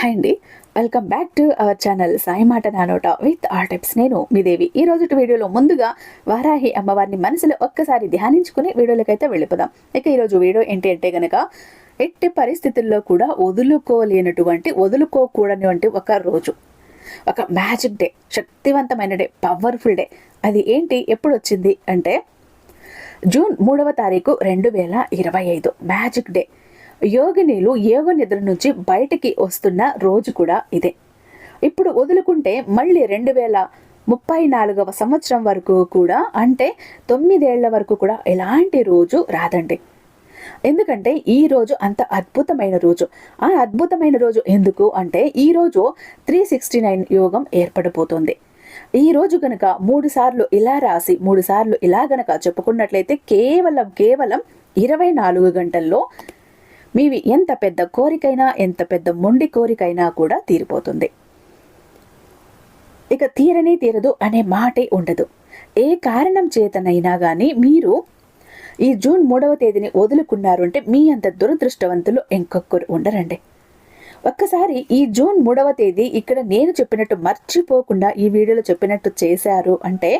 Hi అండి. Welcome back to our channel Sai మాట నానోట విత్ ఆర్ టిప్స్. నేను మీ దేవి. ఈ రోజు వీడియోలో ముందుగా వారాహి అమ్మవారిని మనసులో ఒక్కసారి ధ్యానించుకుని వీడియోలకైతే వెళ్ళిపోదాం. ఇక ఈరోజు వీడియో ఏంటి అంటే గనక ఎట్టి పరిస్థితుల్లో కూడా వదులుకోలేనటువంటి వదులుకోకూడనివంటి ఒక రోజు. ఒక మ్యాజిక్ డే శక్తివంతమైన డే పవర్ఫుల్ డే అది ఏంటి ఎప్పుడు వచ్చింది అంటే జూన్ మూడవ తారీఖు రెండు వేల ఇరవై ఐదు. మ్యాజిక్ డే యోగినీలు యోగ నిద్ర నుంచి బయటికి వస్తున్న రోజు కూడా ఇదే. ఇప్పుడు వదులుకుంటే మళ్ళీ రెండు వేల ముప్పై నాలుగవ సంవత్సరం వరకు కూడా అంటే తొమ్మిదేళ్ళ వరకు కూడా ఎలాంటి రోజు రాదండి. ఎందుకంటే ఈ రోజు అంత అద్భుతమైన రోజు. ఆ అద్భుతమైన రోజు ఎందుకు అంటే ఈ రోజు త్రీ సిక్స్టీ నైన్ యోగం ఏర్పడిపోతుంది ఈ రోజు గనక మూడు సార్లు ఇలా రాసి మూడు సార్లు ఇలా గనక చెప్పుకున్నట్లయితే కేవలం కేవలం ఇరవై నాలుగు గంటల్లో మీవి ఎంత పెద్ద కోరికైనా ఎంత పెద్ద మొండి కోరికైనా కూడా తీరిపోతుంది. ఇక తీరనే తీరదు అనే మాటే ఉండదు. ఏ కారణం చేతనైనా కానీ మీరు ఈ జూన్ మూడవ తేదీని వదులుకున్నారు అంటే మీ అంత దురదృష్టవంతులు ఇంకొకరు ఉండరండి. ఒక్కసారి ఈ జూన్ మూడవ తేదీ ఇక్కడ నేను చెప్పినట్టు మర్చిపోకుండా ఈ వీడియోలో చెప్పినట్టు చేశారు అంటే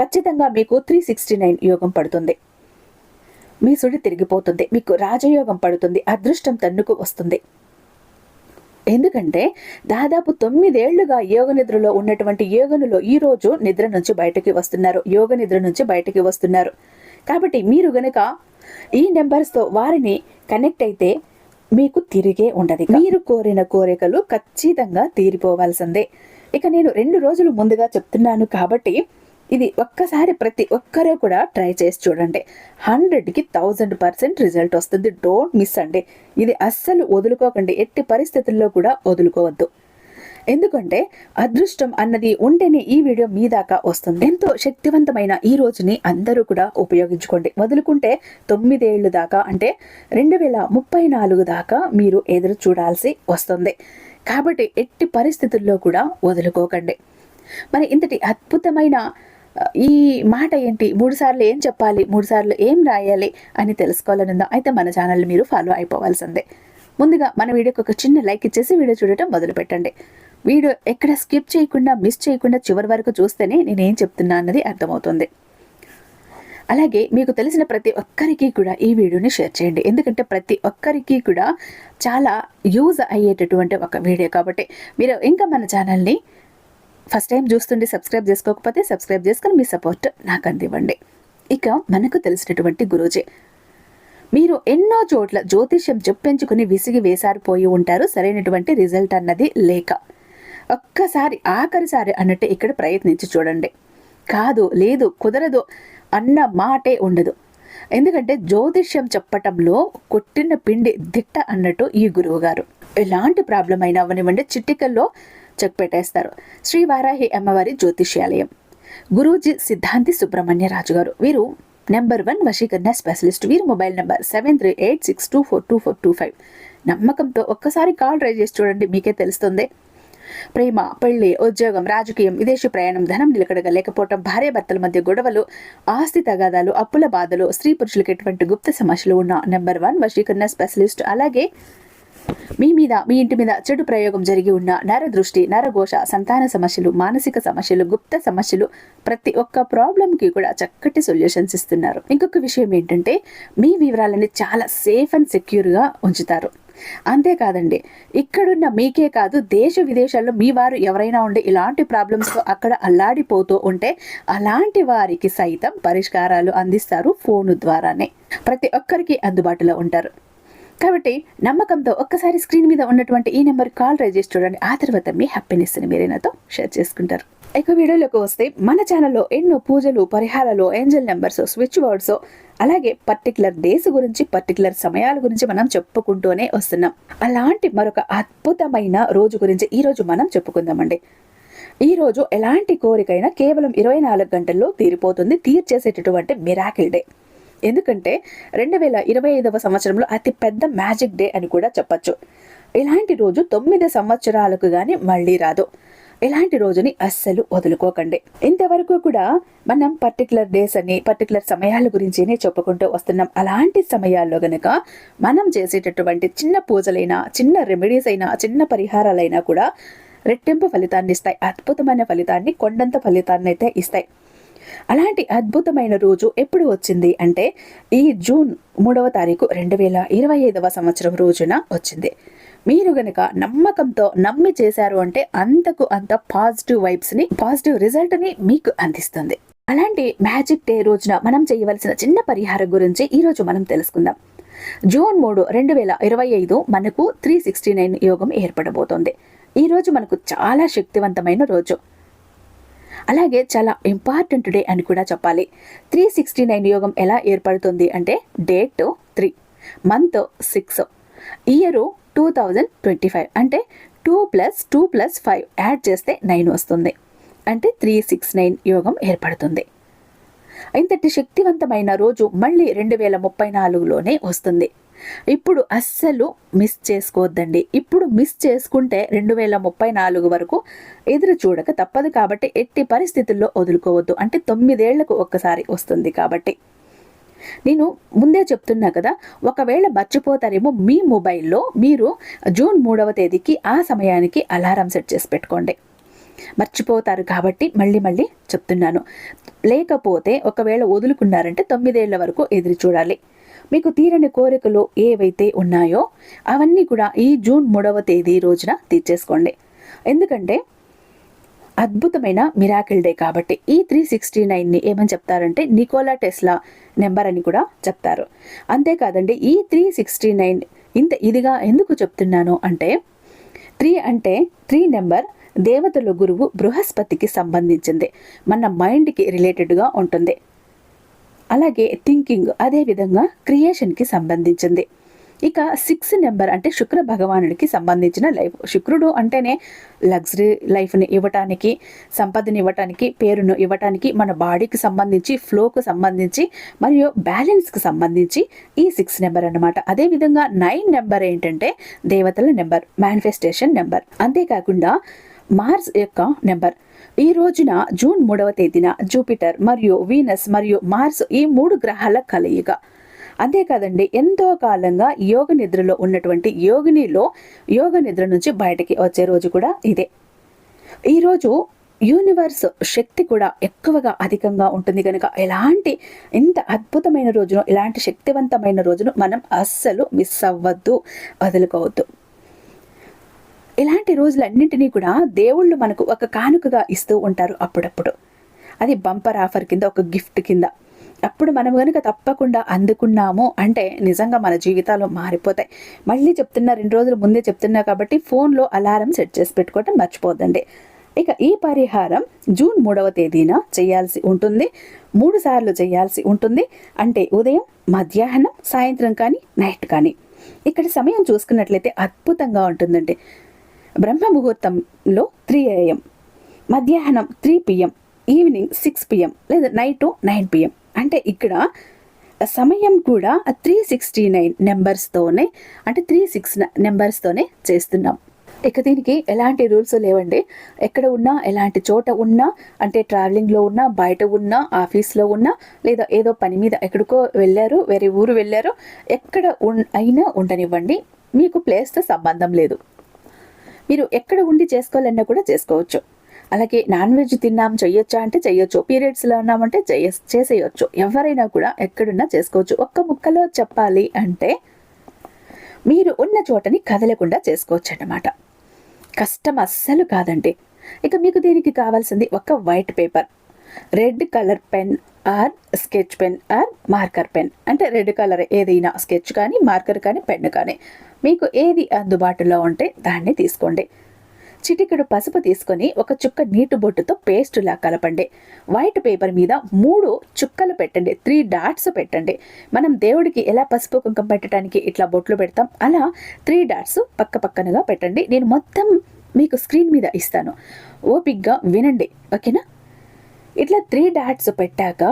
ఖచ్చితంగా మీకు త్రీ సిక్స్టీ నైన్ యోగం పడుతుంది. మీ సుడి తిరిగిపోతుంది మీకు రాజయోగం పడుతుంది అదృష్టం తన్నుకు వస్తుంది. ఎందుకంటే దాదాపు తొమ్మిదేళ్ళుగా యోగ నిద్రలో ఉన్నటువంటి యోగనులో ఈ రోజు నిద్ర నుంచి బయటకి వస్తున్నారు యోగ నిద్ర నుంచి బయటకి వస్తున్నారు. కాబట్టి మీరు గనక ఈ నెంబర్స్తో వారిని కనెక్ట్ అయితే మీకు తిరిగే ఉండదు మీరు కోరిన కోరికలు ఖచ్చితంగా తీరిపోవాల్సిందే. ఇక నేను రెండు రోజులు ముందుగా చెప్తున్నాను కాబట్టి ఇది ఒక్కసారి ప్రతి ఒక్కరూ కూడా ట్రై చేసి చూడండి. హండ్రెడ్కి థౌజండ్ పర్సెంట్ రిజల్ట్ వస్తుంది. డోంట్ మిస్ అండి. ఇది అస్సలు వదులుకోకండి. ఎట్టి పరిస్థితుల్లో కూడా వదులుకోవద్దు. ఎందుకంటే అదృష్టం అన్నది ఉంటేనే ఈ వీడియో మీ దాకా వస్తుంది. ఎంతో శక్తివంతమైన ఈ రోజుని అందరూ కూడా ఉపయోగించుకోండి. వదులుకుంటే తొమ్మిదేళ్ళు దాకా అంటే రెండు వేల ముప్పై నాలుగు దాకా మీరు ఎదురు చూడాల్సి వస్తుంది. కాబట్టి ఎట్టి పరిస్థితుల్లో కూడా వదులుకోకండి. మరి ఇంతటి అద్భుతమైన ఈ మాట ఏంటి? మూడు సార్లు ఏం చెప్పాలి? మూడు సార్లు ఏం రాయాలి? అని తెలుసుకోవాలనుందా అయితే మన ఛానల్ మీరు ఫాలో అయిపోవాల్సిందే. ముందుగా మన వీడియోకి ఒక చిన్న లైక్ ఇచ్చేసి వీడియో చూడటం మొదలు పెట్టండి వీడియో ఎక్కడ స్కిప్ చేయకుండా మిస్ చేయకుండా చివరి వరకు చూస్తేనే నేనేం చెప్తున్నా అన్నది అర్థమవుతుంది. అలాగే మీకు తెలిసిన ప్రతి ఒక్కరికి కూడా ఈ వీడియోని షేర్ చేయండి. ఎందుకంటే ప్రతి ఒక్కరికి కూడా చాలా యూజ్ అయ్యేటటువంటి ఒక వీడియో కాబట్టి మీరు ఇంకా మన ఛానల్ని ఫస్ట్ టైం చూస్తుంటే సబ్స్క్రైబ్ చేసుకోకపోతే సబ్స్క్రైబ్ చేసుకొని మీ సపోర్ట్ నాకు అందివ్వండి. ఇక మనకు తెలిసినటువంటి గురూజీ. మీరు ఎన్నో చోట్ల జ్యోతిష్యం చెప్పించుకుని విసిగి వేసారిపోయి ఉంటారు సరైనటువంటి రిజల్ట్ అన్నది లేక. ఒక్కసారి ఆఖరిసారి అన్నట్టు ఇక్కడ ప్రయత్నించి చూడండి. కాదు లేదు కుదరదు అన్న మాటే ఉండదు. ఎందుకంటే జ్యోతిష్యం చెప్పటంలో కొట్టిన పిండి దిట్ట అన్నట్టు ఈ గురువు గారు ఎలాంటి ప్రాబ్లం అయినా అవనివ్వండి చిట్టికల్లో చెక్ పెట్టేస్తారు. శ్రీ వారాహి అమ్మవారి జ్యోతిష్యాలయం. గురూజీ సిద్ధాంతి సుబ్రహ్మణ్యరాజు గారు వీరు నెంబర్ వన్ వశీకరణ స్పెషలిస్ట్. వీరు mobile number seven three eight six two four two four two five. నమ్మకంతో ఒక్కసారి కాల్ ట్రై చేసి చూడండి మీకే తెలుస్తుంది. ప్రేమ పెళ్ళి ఉద్యోగం రాజకీయం విదేశీ ప్రయాణం ధనం నిలకడగా లేకపోవటం భార్యాభర్తల మధ్య గొడవలు ఆస్తి తగాదాలు అప్పుల బాధలు స్త్రీ పురుషులకు ఎటువంటి గుప్త సమస్యలు ఉన్న నెంబర్ వన్ వశీకరణ స్పెషలిస్ట్. అలాగే మీ మీద మీ ఇంటి మీద చెడు ప్రయోగం జరిగి ఉన్న నరదృష్టి నరఘోష సంతాన సమస్యలు మానసిక సమస్యలు గుప్త సమస్యలు ప్రతి ఒక్క ప్రాబ్లంకి కూడా చక్కటి సొల్యూషన్స్ ఇస్తున్నారు. ఇంకొక విషయం ఏంటంటే మీ వివరాలని చాలా సేఫ్ అండ్ సెక్యూర్గా ఉంచుతారు. అంతేకాదండి ఇక్కడున్న మీకే కాదు దేశ విదేశాల్లో మీ వారు ఎవరైనా ఉండే ఇలాంటి ప్రాబ్లమ్స్తో అక్కడ అల్లాడిపోతూ ఉంటే అలాంటి వారికి సైతం పరిష్కారాలు అందిస్తారు ఫోను ద్వారానే. ప్రతి ఒక్కరికి అందుబాటులో ఉంటారు. కాబట్టి నమ్మకంతో ఒక్కసారి స్క్రీన్ మీద ఉన్నటువంటి ఈ నెంబర్ కాల్ ట్రై చేసి చూడండి. ఆ తర్వాత మీ హ్యాపీనెస్ని మీరే నాతో షేర్ చేసుకుంటారు. ఇక వీడియోలోకి వస్తే మన ఛానల్లో ఎన్నో పూజలు పరిహారాలు ఏంజల్ నెంబర్స్ స్విచ్ వర్డ్స్ అలాగే పర్టికులర్ డేస్ గురించి పర్టికులర్ సమయాల గురించి మనం చెప్పుకుంటూనే వస్తున్నాం. అలాంటి మరొక అద్భుతమైన రోజు గురించి ఈ రోజు మనం చెప్పుకుందామండి. ఈ రోజు ఎలాంటి కోరికైనా కేవలం ఇరవై నాలుగు గంటల్లో తీరిపోతుంది. తీర్చేసేటటువంటి మిరాకిల్ డే ఎందుకంటే రెండు వేల ఇరవై ఐదవ సంవత్సరంలో అతి పెద్ద మ్యాజిక్ డే అని కూడా చెప్పచ్చు. ఇలాంటి రోజు తొమ్మిది సంవత్సరాలకు కానీ మళ్ళీ రాదు. ఇలాంటి రోజుని అస్సలు వదులుకోకండి. ఇంతవరకు కూడా మనం పర్టికులర్ డేస్ అని పర్టికులర్ సమయాల గురించినే చెప్పుకుంటూ వస్తున్నాం. అలాంటి సమయాల్లో గనక మనం చేసేటటువంటి చిన్న పూజలైనా చిన్న రెమెడీస్ అయినా చిన్న పరిహారాలైనా కూడా రెట్టింపు ఫలితాన్ని ఇస్తాయి. అద్భుతమైన ఫలితాన్ని కొండంత ఫలితాన్ని అయితే ఇస్తాయి. అలాంటి అద్భుతమైన రోజు ఎప్పుడు వచ్చింది అంటే ఈ జూన్ మూడవ తారీఖు రెండు వేల ఇరవై ఐదవ సంవత్సరం రోజున వచ్చింది. మీరు గనక నమ్మకంతో నమ్మి చేశారు అంటే అంతకు అంత పాజిటివ్ వైబ్స్ని పాజిటివ్ రిజల్ట్ని మీకు అందిస్తుంది. అలాంటి మ్యాజిక్ డే రోజున మనం చేయవలసిన చిన్న పరిహారం గురించి ఈరోజు మనం తెలుసుకుందాం. జూన్ మూడు రెండు వేల ఇరవై ఐదు మనకు త్రీ సిక్స్టీ నైన్ యోగం ఏర్పడబోతోంది. ఈరోజు మనకు చాలా శక్తివంతమైన రోజు. అలాగే చాలా ఇంపార్టెంట్ డే అని కూడా చెప్పాలి. త్రీ సిక్స్టీ నైన్ యోగం ఎలా ఏర్పడుతుంది అంటే date three month six year two thousand twenty five అంటే two plus two plus five add చేస్తే నైన్ వస్తుంది. అంటే త్రీ సిక్స్ నైన్ యోగం ఏర్పడుతుంది. ఇంతటి శక్తివంతమైన రోజు మళ్ళీ రెండు వేల ముప్పై నాలుగులోనే వస్తుంది. ఇప్పుడు అస్సలు మిస్ చేసుకోవద్దండి. ఇప్పుడు మిస్ చేసుకుంటే రెండు వేల ముప్పై నాలుగు వరకు ఎదురు చూడక తప్పదు కాబట్టి ఎట్టి పరిస్థితుల్లో వదులుకోవద్దు. అంటే తొమ్మిదేళ్ళకు ఒక్కసారి వస్తుంది కాబట్టి. నేను ముందే చెప్తున్నా కదా ఒకవేళ మర్చిపోతారేమో మీ మొబైల్లో మీరు జూన్ మూడవ తేదీకి ఆ సమయానికి అలారం సెట్ చేసి పెట్టుకోండి. మర్చిపోతారు కాబట్టి మళ్ళీ మళ్ళీ చెప్తున్నాను. లేకపోతే ఒకవేళ వదులుకున్నారంటే తొమ్మిదేళ్ళ వరకు ఎదురు చూడాలి. మీకు తీరని కోరికలు ఏవైతే ఉన్నాయో అవన్నీ కూడా ఈ జూన్ మూడవ తేదీ రోజున తీర్చేసుకోండి. ఎందుకంటే అద్భుతమైన మిరాకిల్ డే కాబట్టి ఈ త్రీ సిక్స్టీ నైన్ని ఏమని చెప్తారంటే నికోలా టెస్లా నెంబర్ అని కూడా చెప్తారు. అంతేకాదండి ఈ త్రీ సిక్స్టీ నైన్ ఇంత ఇదిగా ఎందుకు చెప్తున్నాను అంటే త్రీ అంటే త్రీ నెంబర్ దేవతల గురువు బృహస్పతికి సంబంధించింది. మన మైండ్కి రిలేటెడ్గా ఉంటుంది. అలాగే థింకింగ్ అదేవిధంగా క్రియేషన్కి సంబంధించింది. ఇక సిక్స్ నెంబర్ అంటే శుక్ర భగవానుడికి సంబంధించిన లైఫ్. శుక్రుడు అంటేనే లగ్జరీ లైఫ్ని ఇవ్వటానికి సంపదని ఇవ్వటానికి పేరును ఇవ్వటానికి మన బాడీకి సంబంధించి ఫ్లోకు సంబంధించి మరియు బ్యాలెన్స్కి సంబంధించి ఈ సిక్స్ నెంబర్ అనమాట అదేవిధంగా నైన్ నెంబర్ ఏంటంటే దేవతల నెంబర్ మేనిఫెస్టేషన్ నెంబర్ అంతేకాకుండా మార్స్ యొక్క నెంబర్ ఈ రోజున జూన్ మూడవ తేదీన జూపిటర్ మరియు వీనస్ మరియు మార్స్ ఈ మూడు గ్రహాల కలయిక. అంతేకాదండి ఎంతో కాలంగా యోగ నిద్రలో ఉన్నటువంటి యోగినిలో యోగ నిద్ర నుంచి బయటకి వచ్చే రోజు కూడా ఇదే. ఈరోజు యూనివర్స్ శక్తి కూడా ఎక్కువగా అధికంగా ఉంటుంది కనుక ఎలాంటి ఇంత అద్భుతమైన రోజును ఇలాంటి శక్తివంతమైన రోజును మనం అస్సలు మిస్ అవ్వద్దు వదులుకోవద్దు. ఇలాంటి రోజులన్నింటినీ కూడా దేవుళ్ళు మనకు ఒక కానుకగా ఇస్తూ ఉంటారు అప్పుడప్పుడు. అది బంపర్ ఆఫర్ కింద ఒక గిఫ్ట్ కింద. అప్పుడు మనం కనుక తప్పకుండా అందుకున్నాము అంటే నిజంగా మన జీవితాలు మారిపోతాయి. మళ్ళీ చెప్తున్నా రెండు రోజుల ముందే చెప్తున్నా కాబట్టి ఫోన్లో అలారం సెట్ చేసి పెట్టుకోవటం మర్చిపోద్దండి. ఇక ఈ పరిహారం జూన్ మూడవ తేదీన చేయాల్సి ఉంటుంది. మూడు సార్లు చేయాల్సి ఉంటుంది. అంటే ఉదయం మధ్యాహ్నం సాయంత్రం కానీ నైట్ కానీ. ఇక్కడ సమయం చూసుకున్నట్లయితే అద్భుతంగా ఉంటుందండి. బ్రహ్మ ముహూర్తంలో త్రీ ఏఎం మధ్యాహ్నం three PM evening six PM లేదా నైట్ నైన్ పిఎం అంటే ఇక్కడ సమయం కూడా త్రీ సిక్స్టీ నైన్ నెంబర్స్తోనే అంటే త్రీ సిక్స్ నెంబర్స్తోనే చేస్తున్నాం. ఇక దీనికి ఎలాంటి రూల్స్ లేవండి. ఎక్కడ ఉన్నా ఎలాంటి చోట ఉన్నా అంటే ట్రావెలింగ్లో ఉన్నా బయట ఉన్నా ఆఫీస్లో ఉన్నా లేదా ఏదో పని మీద ఎక్కడికో వెళ్ళారు వేరే ఊరు వెళ్ళారు ఎక్కడ అయినా ఉండనివ్వండి. మీకు ప్లేస్తో సంబంధం లేదు. మీరు ఎక్కడ ఉండి చేసుకోవాలన్నా కూడా చేసుకోవచ్చు. అలాగే నాన్ వెజ్ తిన్నాం చెయ్యొచ్చా అంటే చెయ్యొచ్చు పీరియడ్స్లో ఉన్నామంటే చెయ్య చేసేయచ్చు. ఎవరైనా కూడా ఎక్కడున్నా చేసుకోవచ్చు. ఒక్క ముక్కలో చెప్పాలి అంటే మీరు ఉన్న చోటని కదలకుండా చేసుకోవచ్చు అన్నమాట. కష్టం అస్సలు కాదండి. ఇక మీకు దీనికి కావాల్సింది ఒక white paper red colour pen or sketch pen or marker pen అంటే రెడ్ కలర్ ఏదైనా స్కెచ్ కానీ మార్కర్ కానీ పెన్ కానీ. మీకు ఏది అందుబాటులో ఉంటే దాన్ని తీసుకోండి. చిటికెడు పసుపు తీసుకొని ఒక చుక్క నీటి బొట్టుతో పేస్టులా కలపండి. వైట్ పేపర్ మీద మూడు చుక్కలు పెట్టండి. త్రీ డాట్స్ పెట్టండి. మనం దేవుడికి ఎలా పసుపు కుంకం పెట్టడానికి ఇట్లా బొట్లు పెడతాం? అలా త్రీ డాట్స్ పక్క పక్కనగా పెట్టండి. నేను మొత్తం మీకు స్క్రీన్ మీద ఇస్తాను. ఓపిక్గా వినండి. ఓకేనా? ఇట్లా త్రీ డాట్స్ పెట్టాక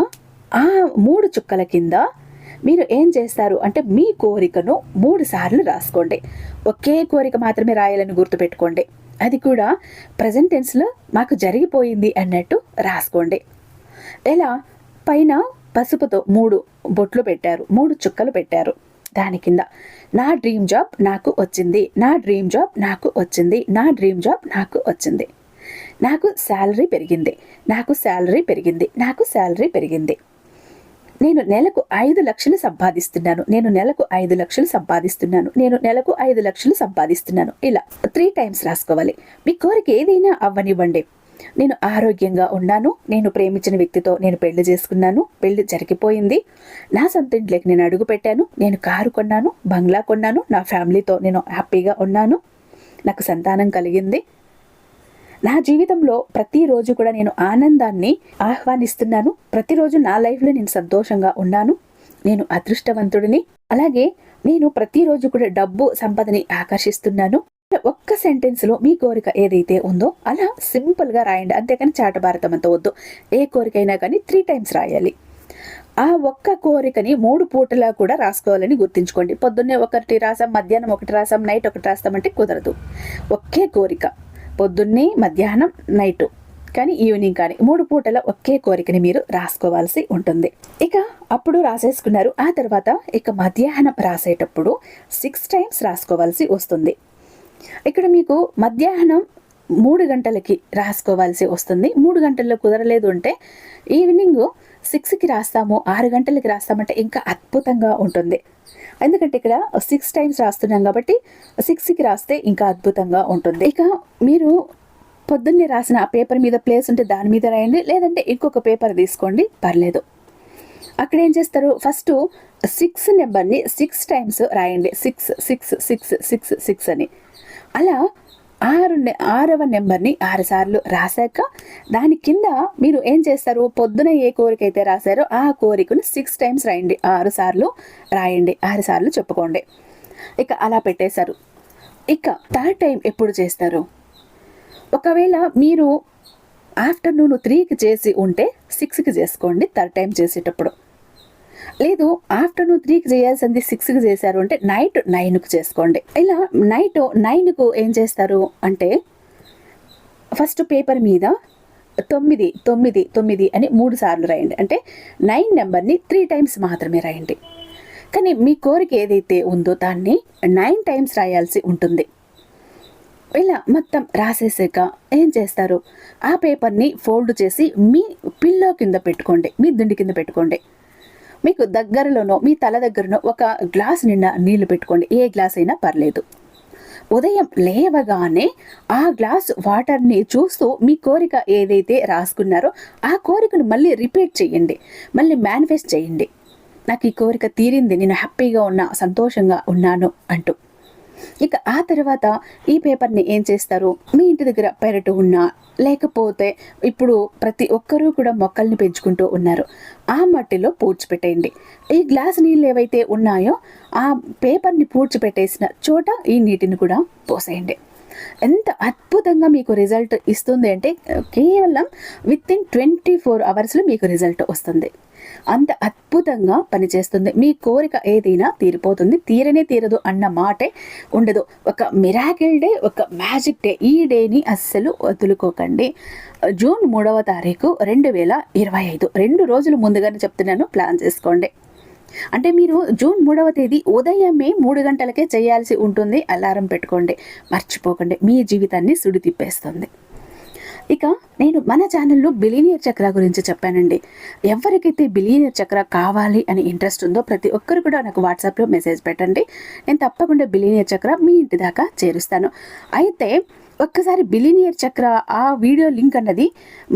ఆ మూడు చుక్కల కింద మీరు ఏం చేస్తారు అంటే మీ కోరికను మూడు సార్లు రాసుకోండి. ఒకే కోరిక మాత్రమే రాయాలని గుర్తుపెట్టుకోండి అది కూడా ప్రజెంట్ టెన్స్లో మాకు జరిగిపోయింది అన్నట్టు రాసుకోండి. ఎలా? పైన పసుపుతో మూడు బొట్లు పెట్టారు మూడు చుక్కలు పెట్టారు. దాని కింద నా డ్రీమ్ జాబ్ నాకు వచ్చింది నా డ్రీమ్ జాబ్ నాకు వచ్చింది నా డ్రీమ్ జాబ్ నాకు వచ్చింది. నాకు శాలరీ పెరిగింది నాకు శాలరీ పెరిగింది నాకు శాలరీ పెరిగింది. నేను నెలకు ఐదు లక్షలు సంపాదిస్తున్నాను. నేను నెలకు ఐదు లక్షలు సంపాదిస్తున్నాను. నేను నెలకు ఐదు లక్షలు సంపాదిస్తున్నాను. ఇలా త్రీ టైమ్స్ రాసుకోవాలి. మీ కోరిక ఏదైనా అవ్వనివ్వండి. నేను ఆరోగ్యంగా ఉన్నాను. నేను ప్రేమించిన వ్యక్తితో నేను పెళ్ళి చేసుకున్నాను. పెళ్ళి జరిగిపోయింది. నా సొంత ఇంట్లోకి నేను అడుగు పెట్టాను. నేను కారు కొన్నాను బంగ్లా కొన్నాను. నా ఫ్యామిలీతో నేను హ్యాపీగా ఉన్నాను. నాకు సంతానం కలిగింది. నా జీవితంలో ప్రతిరోజు కూడా నేను ఆనందాన్ని ఆహ్వానిస్తున్నాను. ప్రతిరోజు నా లైఫ్లో నేను సంతోషంగా ఉన్నాను. నేను అదృష్టవంతుడిని. అలాగే నేను ప్రతిరోజు కూడా డబ్బు సంపదని ఆకర్షిస్తున్నాను. ఒక్క సెంటెన్స్లో మీ కోరిక ఏదైతే ఉందో అలా సింపుల్గా రాయండి. అంతేకాని చాటభారతం అంత వద్దు. ఏ కోరికైనా కానీ త్రీ టైమ్స్ రాయాలి. ఆ ఒక్క కోరికని మూడు పూటలా కూడా రాసుకోవాలని గుర్తుంచుకోండి. పొద్దున్నే ఒకటి రాసాం మధ్యాహ్నం ఒకటి రాసాం నైట్ ఒకటి రాస్తామంటే కుదరదు. ఒకే కోరిక. పొద్దున్నే మధ్యాహ్నం నైటు. కానీ ఈవినింగ్ కానీ మూడు పూటల ఒకే కోరికని మీరు రాసుకోవాల్సి ఉంటుంది. ఇక అప్పుడు రాసేసుకున్నారు. ఆ తర్వాత ఇక మధ్యాహ్నం రాసేటప్పుడు సిక్స్ టైమ్స్ రాసుకోవాల్సి వస్తుంది. ఇక్కడ మీకు మధ్యాహ్నం మూడు గంటలకి రాసుకోవాల్సి వస్తుంది. మూడు గంటల్లో కుదరలేదు అంటే ఈవినింగ్ సిక్స్కి రాస్తాము ఆరు గంటలకి రాస్తామంటే ఇంకా అద్భుతంగా ఉంటుంది. ఎందుకంటే ఇక్కడ సిక్స్ టైమ్స్ రాస్తున్నాం కాబట్టి సిక్స్కి రాస్తే ఇంకా అద్భుతంగా ఉంటుంది. ఇక మీరు పొద్దున్నే రాసిన ఆ పేపర్ మీద ప్లేస్ ఉంటే దాని మీద రాయండి లేదంటే ఇంకొక పేపర్ తీసుకోండి పర్లేదు. అక్కడ ఏం చేస్తారు? ఫస్ట్ సిక్స్ నెంబర్ని సిక్స్ టైమ్స్ రాయండి. Six six six six six అని. అలా ఆరు ఆరవ నెంబర్ని ఆరుసార్లు రాశాక దాని కింద మీరు ఏం చేస్తారు? పొద్దున ఏ కోరిక అయితే రాశారో ఆ కోరికను సిక్స్ టైమ్స్ రాయండి. ఆరు సార్లు రాయండి. ఆరు సార్లు చెప్పుకోండి. ఇక అలా పెట్టేశారు. ఇక థర్డ్ టైం ఎప్పుడు చేస్తారు? ఒకవేళ మీరు ఆఫ్టర్నూన్ త్రీకి చేసి ఉంటే సిక్స్కి చేసుకోండి థర్డ్ టైం చేసేటప్పుడు. లేదు ఆఫ్టర్నూన్ త్రీకి చేయాల్సింది సిక్స్కి చేశారు. అంటే నైట్ నైన్కి చేసుకోండి. ఇలా నైట్ నైన్కు ఏం చేస్తారు? అంటే ఫస్ట్ పేపర్ మీద తొమ్మిది తొమ్మిది తొమ్మిది అని మూడు సార్లు రాయండి. అంటే నైన్ నెంబర్ని త్రీ టైమ్స్ మాత్రమే రాయండి. కానీ మీ కోరిక ఏదైతే ఉందో దాన్ని నైన్ టైమ్స్ రాయాల్సి ఉంటుంది. ఇలా మొత్తం రాసేసాక ఏం చేస్తారు? ఆ పేపర్ని ఫోల్డ్ చేసి మీ పిల్లో కింద పెట్టుకోండి. మీ దిండి కింద పెట్టుకోండి. మీకు దగ్గరలోనో మీ తల దగ్గరనో ఒక గ్లాస్ నిండా నీళ్ళు పెట్టుకోండి. ఏ గ్లాస్ అయినా పర్లేదు. ఉదయం లేవగానే ఆ గ్లాస్ వాటర్ని చూస్తూ మీ కోరిక ఏదైతే రాసుకున్నారో ఆ కోరికను మళ్ళీ రిపీట్ చేయండి. మళ్ళీ మేనిఫెస్ట్ చేయండి. నాకు ఈ కోరిక తీరింది నేను హ్యాపీగా ఉన్నా సంతోషంగా ఉన్నాను అంటూ. ఇక ఆ తర్వాత ఈ పేపర్ని ఏం చేస్తారు? మీ ఇంటి దగ్గర పెరటు ఉన్నా లేకపోతే ఇప్పుడు ప్రతి ఒక్కరూ కూడా మొక్కల్ని పెంచుకుంటూ ఉన్నారు. ఆ మట్టిలో పూడ్చిపెట్టేయండి ఈ గ్లాస్ నీళ్ళు ఏవైతే ఉన్నాయో ఆ పేపర్ని పూడ్చిపెట్టేసిన చోట ఈ నీటిని కూడా పోసేయండి. ఎంత అద్భుతంగా మీకు రిజల్ట్ ఇస్తుంది అంటే కేవలం విత్ ఇన్ ట్వంటీ ఫోర్ అవర్స్లో మీకు రిజల్ట్ వస్తుంది. అంత అద్భుతంగా పనిచేస్తుంది. మీ కోరిక ఏదైనా తీరిపోతుంది. తీరనే తీరదు అన్న మాటే ఉండదు. ఒక మిరాకిల్ డే ఒక మ్యాజిక్ డే ఈ డేని అస్సలు వదులుకోకండి. జూన్ మూడవ తారీఖు రెండు వేల ఇరవై ఐదు. రెండు రోజులు ముందుగానే చెప్తున్నాను. ప్లాన్ చేసుకోండి. అంటే మీరు జూన్ మూడవ తేదీ ఉదయమే మూడు గంటలకే చేయాల్సి ఉంటుంది. అలారం పెట్టుకోండి. మర్చిపోకండి. మీ జీవితాన్ని సుడి తిప్పేస్తుంది ఇక నేను మన ఛానల్లో బిలీనియర్ చక్ర గురించి చెప్పానండి. ఎవరికైతే బిలీనియర్ చక్ర కావాలి అని ఇంట్రెస్ట్ ఉందో ప్రతి ఒక్కరు కూడా నాకు వాట్సాప్లో మెసేజ్ పెట్టండి. నేను తప్పకుండా బిలీనియర్ చక్ర మీ ఇంటి దాకా చేరుస్తాను. అయితే ఒక్కసారి బిలినియర్ చక్ర ఆ వీడియో లింక్ అన్నది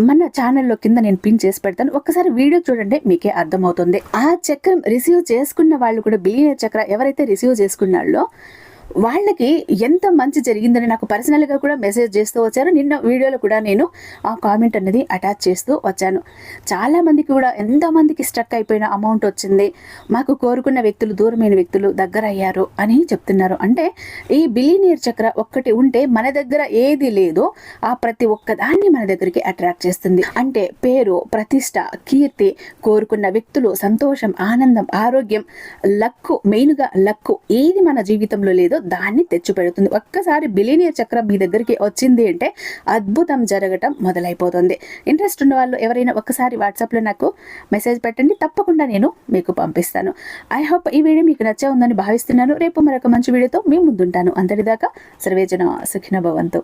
మన ఛానల్లో కింద నేను పిన్ చేసి పెడతాను. ఒక్కసారి వీడియో చూడండి మీకే అర్థమవుతుంది. ఆ చక్రం రిసీవ్ చేసుకున్న వాళ్ళు కూడా బిలినియర్ చక్ర ఎవరైతే రిసీవ్ చేసుకున్నాళ్ళో వాళ్ళకి ఎంత మంచి జరిగిందని నాకు పర్సనల్గా కూడా మెసేజ్ చేస్తూ వచ్చారు. నిన్న వీడియోలో కూడా నేను ఆ కామెంట్ అనేది అటాచ్ చేస్తూ వచ్చాను. చాలామందికి కూడా ఎంతమందికి స్ట్రక్ అయిపోయిన అమౌంట్ వచ్చింది. మాకు కోరుకున్న వ్యక్తులు దూరమైన వ్యక్తులు దగ్గర అయ్యారు అని చెప్తున్నారు. అంటే ఈ బిలీనియర్ చక్ర ఒక్కటి ఉంటే మన దగ్గర ఏది లేదో ఆ ప్రతి ఒక్కదాన్ని మన దగ్గరికి అట్రాక్ట్ చేస్తుంది. అంటే పేరు ప్రతిష్ట కీర్తి కోరుకున్న వ్యక్తులు సంతోషం ఆనందం ఆరోగ్యం లక్కు మెయిన్గా లక్కు ఏది మన జీవితంలో లేదో దాన్ని తెచ్చిపెడుతుంది. ఒక్కసారి బిలీనియర్ చక్రం మీ దగ్గరికి వచ్చింది అంటే అద్భుతం జరగటం మొదలైపోతుంది. ఇంట్రెస్ట్ ఉన్న వాళ్ళు ఎవరైనా ఒక్కసారి వాట్సాప్లో నాకు మెసేజ్ పెట్టండి. తప్పకుండా నేను మీకు పంపిస్తాను. ఐ హోప్ ఈ వీడియో మీకు నచ్చే ఉందని భావిస్తున్నాను. రేపు మరొక మంచి వీడియోతో మీ ముందుంటాను. అంతటిదాకా సర్వేజన సుఖిన భవంతు.